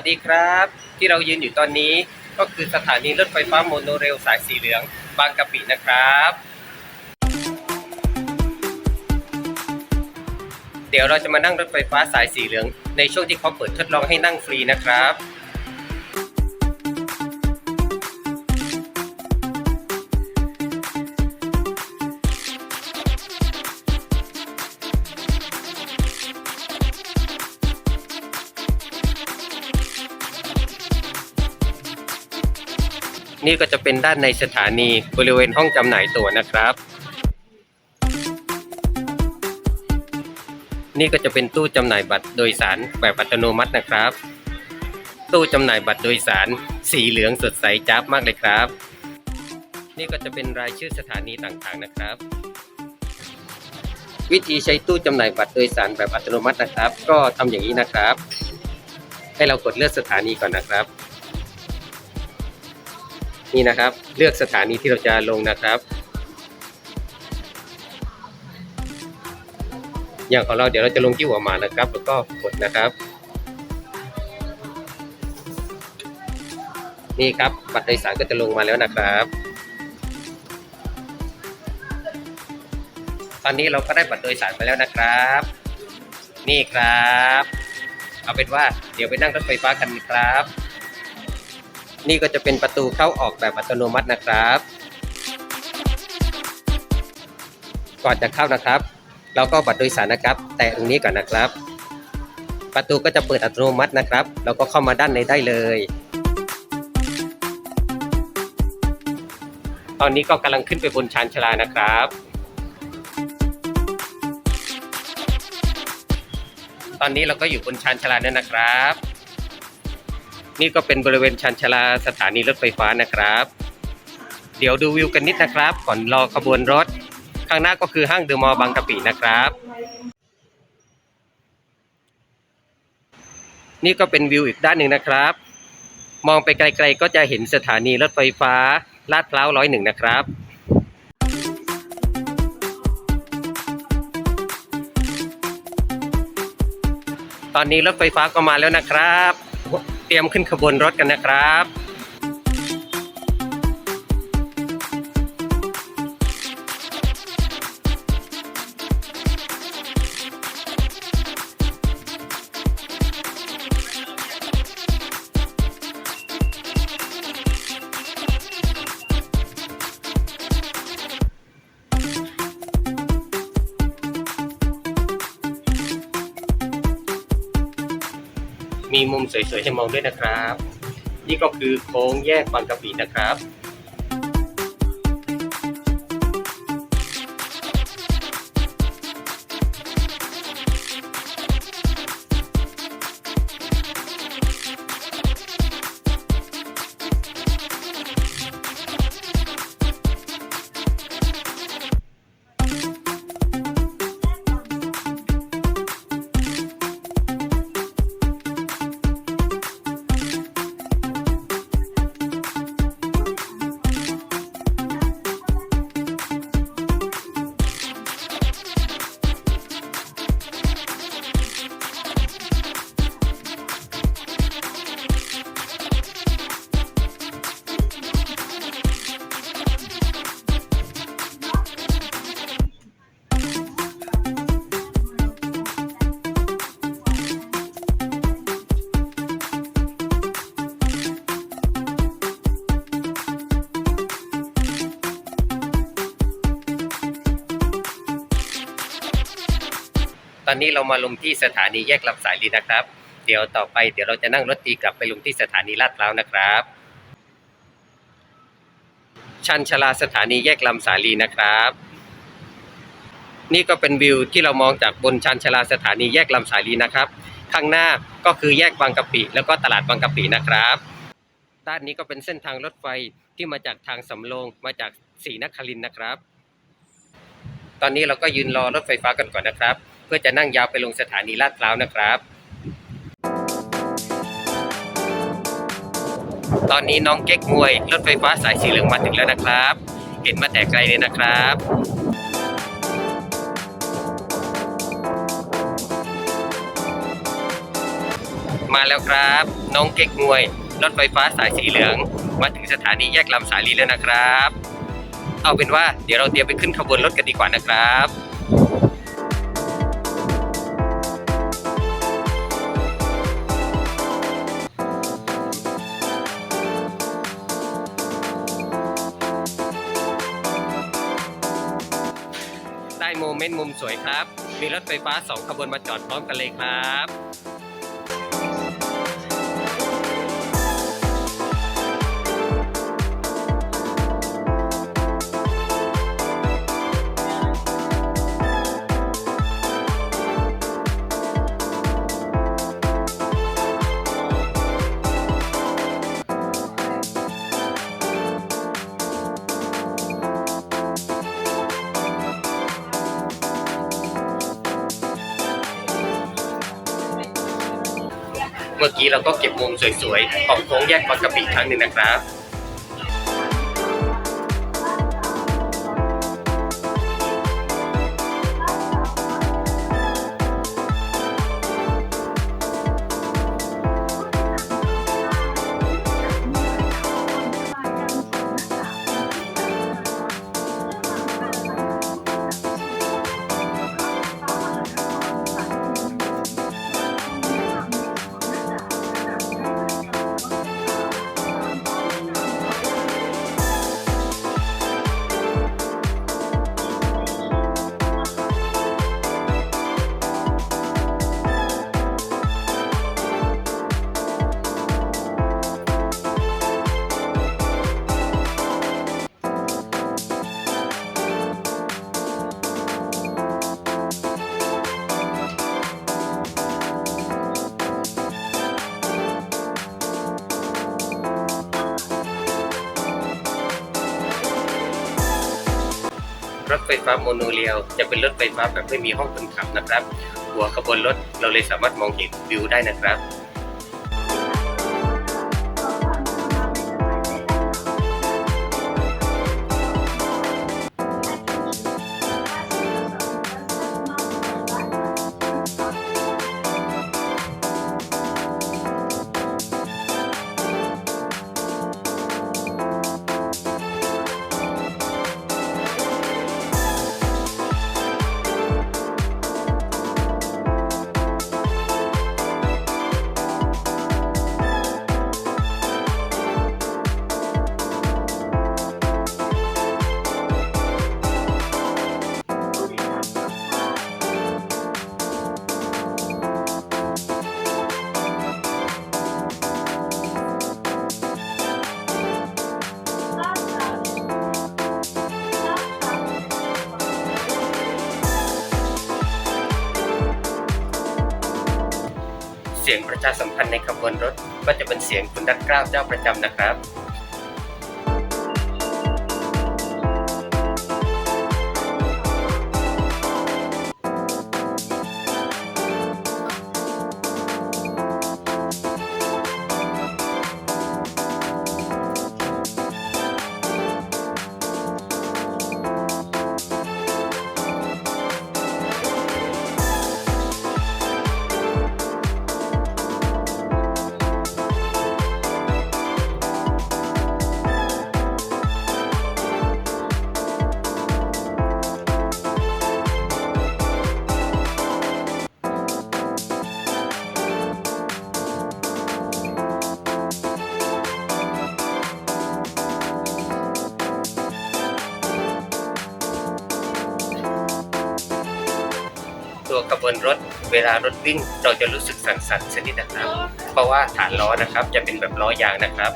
วัสดีครับ ที่เรายืนอยู่ตอนนี้ก็คือสถานีรถไฟฟ้าโมโนเรลสายสีเหลือง บางกะปินะครับ เดี๋ยวเราจะมานั่งรถไฟฟ้าสายสีเหลือง ในช่วงที่เขาเปิดทดลองให้นั่งฟรีนะครับ นี่ก็จะเป็นด้านในสถานีบริเวณห้องจำหน่ายตั๋วนะครับ นี่ก็จะเป็นตู้จำหน่ายบัตรโดยสารแบบอัตโนมัตินะครับ ตู้จำหน่ายบัตรโดยสาร สีเหลืองสดใสจ้าบมากเลยครับ นี่ก็จะเป็นรายชื่อสถานีต่างๆนะครับวิธีใช้ตู้จำหน่ายบัตรโดยสารแบบอัตโนมัตินะครับ ก็ทำอย่างนี้นะครับ ให้เรากดเลือกสถานีก่อนนะครับ นี่นะครับ เลือกสถานีที่เราจะลงนะครับ อย่างของเราเดี๋ยวเราจะลงที่หัวหมานะครับ แล้วก็กดนะครับ นี่ครับบัตรโดยสารก็จะลงมาแล้วนะครับ ตอนนี้เราก็ได้บัตรโดยสารไปแล้วนะครับ นี่ครับ เอาเป็นว่าเดี๋ยวไปนั่งรถไฟฟ้ากันครับ นี่ก็จะเป็นประตูเข้าออกแบบอัตโนมัตินะครับ ก่อนจะเข้านะครับ เราก็บัตรโดยสารนะครับ แตะตรงนี้ก่อนนะครับ ประตูก็จะเปิดอัตโนมัตินะครับ เราก็เข้ามาด้านในได้เลย ตอนนี้ก็กำลังขึ้นไปบนชานชลานะครับตอนนี้เราก็อยู่บนชานชาลาแล้วนะครับ นี่ก็เป็นบริเวณชานชลาสถานีรถไฟฟ้านะครับ เดี๋ยวดูวิวกันนิดนะครับ ก่อนรอขบวนรถ ข้างหน้าก็คือห้างเดอะมอลล์บางกะปินะครับ นี่ก็เป็นวิวอีกด้านหนึ่งนะครับ มองไปไกลๆก็จะเห็นสถานีรถไฟฟ้าลาดพร้าวร้อยหนึ่งนะครับตอนนี้รถไฟฟ้าก็มาแล้วนะครับ เตรียมขึ้นขบวนรถกันนะครับ มีมุมสวยๆให้มองด้วยนะครับ นี่ก็คือโค้งแยกบางกะปินะครับ อนนี้เรามาลงที่สถานีแยกลำสายลีนะครับ เดี๋ยวต่อไปเดี๋ยวเราจะนั่งรถตีกลับไปลงที่สถานีลาดพร้าวนะครับชันชลาสถานีแยกลำสาลีนะครับ นี่ก็เป็นวิวที่เรามองจากบนชันชลาสถานีแยกลำสาลีนะครับ ข้างหน้าก็คือแยกบางกะปิแล้วก็ตลาดบางกะปินะครับ ด้านนี้ก็เป็นเส้นทางรถไฟที่มาจากทางสำโรงมาจากศรีนครินนะครับ ตอนนี้เราก็ยืนรอรถไฟฟ้ากันก่อนนะครับ พื่อจะนั่งยาวไปลงสถานีลาดพร้าวนะครับ ตอนนี้น้องเก๊กมวยรถไฟฟ้าสายสีเหลืองมาถึงแล้วนะครับ เห็นมาแต่ไกลเลยนะครับมาแล้วครับ น้องเก๊กงวย รถไฟฟ้าสายสีเหลือง มาถึงสถานีแยกลำสาลีแล้วนะครับ เอาเป็นว่าเดี๋ยวเราเตรียมไปขึ้นขบวนรถกันดีกว่านะครับ โมเมนต์มุมสวยครับ มีรถไฟฟ้าสองขบวนมาจอดพร้อมกันเลยครับ เมื่อกี้เราก็เก็บมุมสวยๆของโค้งแยกบางกะปิครั้งหนึ่งนะครับ รถไฟฟ้าโมโนเรียลจะเป็นรถไฟฟ้าแบบไม่มีห้องคนขับนะครับ หัวขบวนรถเราเลยสามารถมองเห็นวิวได้นะครับ สียงประชาสัมพันธ์ในขบวนรถ ก็จะเป็นเสียงคุณรัตเกล้าเจ้าประจำนะครับ กับบนรถเวลารถวิ่ง เราจะรู้สึกสั่นๆสนิดนะครับ เพราะว่าฐานล้อนะครับจะเป็นแบบล้อยางนะครับ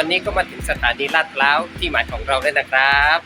อนนี้ก็มาถึงสถานีลาดพร้าวที่หมายของเราแล้วนะครับ